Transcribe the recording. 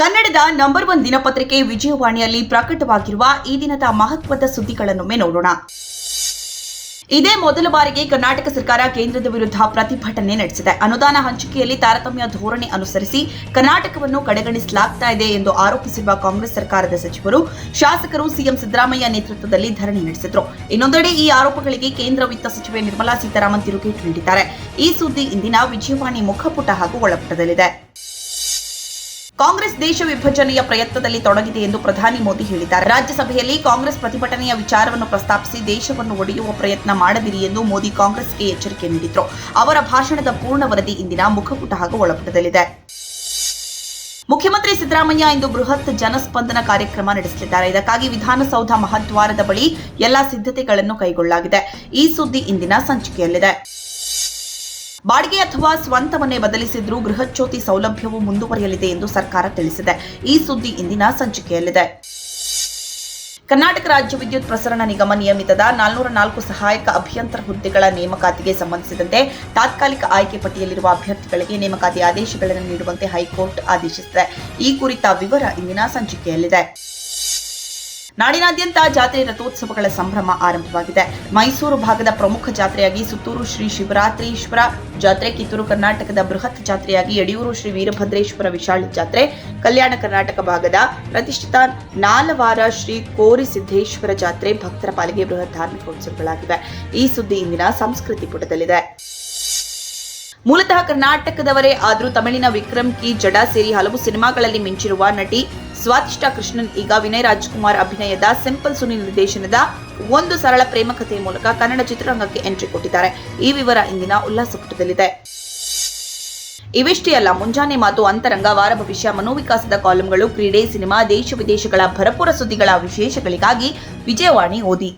ಕನ್ನಡದ number one ದಿನಪತ್ರಿಕೆ ವಿಜಯವಾಣಿಯಲ್ಲಿ ಪ್ರಕಟವಾಗಿರುವ ಈ ದಿನದ ಮಹತ್ವದ ಸುದ್ದಿಗಳನ್ನೊಮ್ಮೆ ನೋಡೋಣ. ಇದೇ ಮೊದಲ ಬಾರಿಗೆ ಕರ್ನಾಟಕ ಸರ್ಕಾರ ಕೇಂದ್ರದ ವಿರುದ್ಧ ಪ್ರತಿಭಟನೆ ನಡೆಸಿದೆ. ಅನುದಾನ ಹಂಚಿಕೆಯಲ್ಲಿ ತಾರತಮ್ಯ ಧೋರಣೆ ಅನುಸರಿಸಿ ಕರ್ನಾಟಕವನ್ನು ಕಡೆಗಣಿಸಲಾಗ್ತಾ ಇದೆ ಎಂದು ಆರೋಪಿಸಿರುವ ಕಾಂಗ್ರೆಸ್ ಸರ್ಕಾರದ ಸಚಿವರು, ಶಾಸಕರು ಸಿಎಂ ಸಿದ್ದರಾಮಯ್ಯ ನೇತೃತ್ವದಲ್ಲಿ ಧರಣಿ ನಡೆಸಿದ್ರು. ಇನ್ನೊಂದೆಡೆ ಈ ಆರೋಪಗಳಿಗೆ ಕೇಂದ್ರ ವಿತ್ತ ಸಚಿವೆ ನಿರ್ಮಲಾ ಸೀತಾರಾಮನ್ ತಿರುಗೇಟು ನೀಡಿದ್ದಾರೆ. ಈ ಸುದ್ದಿ ಇಂದಿನ ವಿಜಯವಾಣಿ ಮುಖಪುಟ ಹಾಗೂ ಒಳಪುಟದಲ್ಲಿದೆ. ಕಾಂಗ್ರೆಸ್ ದೇಶ ವಿಭಜನೆಯ ಪ್ರಯತ್ನದಲ್ಲಿ ತೊಡಗಿದೆ ಎಂದು ಪ್ರಧಾನಿ ಮೋದಿ ಹೇಳಿದ್ದಾರೆ. ರಾಜ್ಯಸಭೆಯಲ್ಲಿ ಕಾಂಗ್ರೆಸ್ ಪ್ರತಿಭಟನೆಯ ವಿಚಾರವನ್ನು ಪ್ರಸ್ತಾಪಿಸಿ ದೇಶವನ್ನು ಒಡೆಯುವ ಪ್ರಯತ್ನ ಮಾಡದಿರಿ ಎಂದು ಮೋದಿ ಕಾಂಗ್ರೆಸ್ಗೆ ಎಚ್ಚರಿಕೆ ನೀಡಿದ್ರು. ಅವರ ಭಾಷಣದ ಪೂರ್ಣ ವರದಿ ಇಂದಿನ ಮುಖಪುಟ ಹಾಗೂ ಒಳಪುಟದಲ್ಲಿದೆ. ಮುಖ್ಯಮಂತ್ರಿ ಸಿದ್ದರಾಮಯ್ಯ ಇಂದು ಬೃಹತ್ ಜನಸ್ಪಂದನ ಕಾರ್ಯಕ್ರಮ ನಡೆಸಲಿದ್ದಾರೆ. ಇದಕ್ಕಾಗಿ ವಿಧಾನಸೌಧ ಮಹದ್ವಾರದ ಬಳಿ ಎಲ್ಲಾ ಸಿದ್ಧತೆಗಳನ್ನು ಕೈಗೊಳ್ಳಲಾಗಿದೆ. ಈ ಸುದ್ದಿ ಇಂದಿನ ಸಂಚಿಕೆಯಲ್ಲಿದೆ. ಬಾಡಿಗೆ ಅಥವಾ ಸ್ವಂತವನ್ನೇ ಬದಲಿಸಿದ್ರೂ ಗೃಹಜ್ಯೋತಿ ಸೌಲಭ್ಯವು ಮುಂದುವರಿಯಲಿದೆ ಎಂದು ಸರ್ಕಾರ ತಿಳಿಸಿದೆ. ಈ ಸುದ್ದಿ ಇಂದಿನ ಸಂಚಿಕೆಯಲ್ಲಿದೆ. ಕರ್ನಾಟಕ ರಾಜ್ಯ ವಿದ್ಯುತ್ ಪ್ರಸರಣ ನಿಗಮ ನಿಯಮಿತದ ನಾಲ್ನೂರ ನಾಲ್ಕು ಸಹಾಯಕ ಅಭಿಯಂತರ ಹುದ್ದೆಗಳ ನೇಮಕಾತಿಗೆ ಸಂಬಂಧಿಸಿದಂತೆ ತಾತ್ಕಾಲಿಕ ಆಯ್ಕೆ ಪಟ್ಟಿಯಲ್ಲಿರುವ ಅಭ್ಯರ್ಥಿಗಳಿಗೆ ನೇಮಕಾತಿ ಆದೇಶಗಳನ್ನು ನೀಡುವಂತೆ ಹೈಕೋರ್ಟ್ ಆದೇಶಿಸಿದೆ. ಈ ಕುರಿತ ವಿವರ ಇಂದಿನ ಸಂಚಿಕೆಯಲ್ಲಿದೆ. ನಾಡಿನಾದ್ಯಂತ ಜಾತ್ರೆ ರಥೋತ್ಸವಗಳ ಸಂಭ್ರಮ ಆರಂಭವಾಗಿದೆ. ಮೈಸೂರು ಭಾಗದ ಪ್ರಮುಖ ಜಾತ್ರೆಯಾಗಿ ಸುತ್ತೂರು ಶ್ರೀ ಶಿವರಾತ್ರೀಶ್ವರ ಜಾತ್ರೆ, ಕಿತ್ತೂರು ಕರ್ನಾಟಕದ ಬೃಹತ್ ಜಾತ್ರೆಯಾಗಿ ಯಡಿಯೂರು ಶ್ರೀ ವೀರಭದ್ರೇಶ್ವರ ವಿಶಾಲ ಜಾತ್ರೆ, ಕಲ್ಯಾಣ ಕರ್ನಾಟಕ ಭಾಗದ ಪ್ರತಿಷ್ಠಿತ ನಾಲವಾರ ಶ್ರೀ ಕೋರಿ ಸಿದ್ದೇಶ್ವರ ಜಾತ್ರೆ ಭಕ್ತರ ಪಾಲಿಗೆ ಬೃಹತ್ ಧಾರ್ಮಿಕ ಉತ್ಸವಗಳಾಗಿವೆ. ಈ ಸುದ್ದಿ ಇಂದಿನ ಸಂಸ್ಕೃತಿ ಪುಟದಲ್ಲಿದೆ. ಮೂಲತಃ ಕರ್ನಾಟಕದವರೇ ಆದರೂ ತಮಿಳಿನ ವಿಕ್ರಮ್ ಕಿ ಜಡ ಸೇರಿ ಹಲವು ಸಿನಿಮಾಗಳಲ್ಲಿ ಮಿಂಚಿರುವ ನಟಿ ಸ್ವಾತಿಷ್ಠಾ ಕೃಷ್ಣನ್ ಈಗ ವಿನಯ್ ರಾಜ್ಕುಮಾರ್ ಅಭಿನಯದ ಸಿಂಪಲ್ ಸುನಿ ನಿರ್ದೇಶನದ ಒಂದು ಸರಳ ಪ್ರೇಮ ಕಥೆಯ ಮೂಲಕ ಕನ್ನಡ ಚಿತ್ರರಂಗಕ್ಕೆ ಎಂಟ್ರಿ ಕೊಟ್ಟಿದ್ದಾರೆ. ಈ ವಿವರ ಇಂದಿನ ಉಲ್ಲಾಸ ಪುಟದಲ್ಲಿದೆ ಇವಿಷ್ಟೇ ಅಲ್ಲ, ಮುಂಜಾನೆ ಮಾತು ಅಂತರಂಗ, ವಾರ ಭವಿಷ್ಯ, ಮನೋವಿಕಾಸದ ಕಾಲಂಗಳು, ಕ್ರೀಡೆ, ಸಿನಿಮಾ, ದೇಶ ವಿದೇಶಗಳ ಭರಪೂರ ಸುದ್ದಿಗಳ ವಿಶೇಷಗಳಿಗಾಗಿ ವಿಜಯವಾಣಿ ಓದಿ.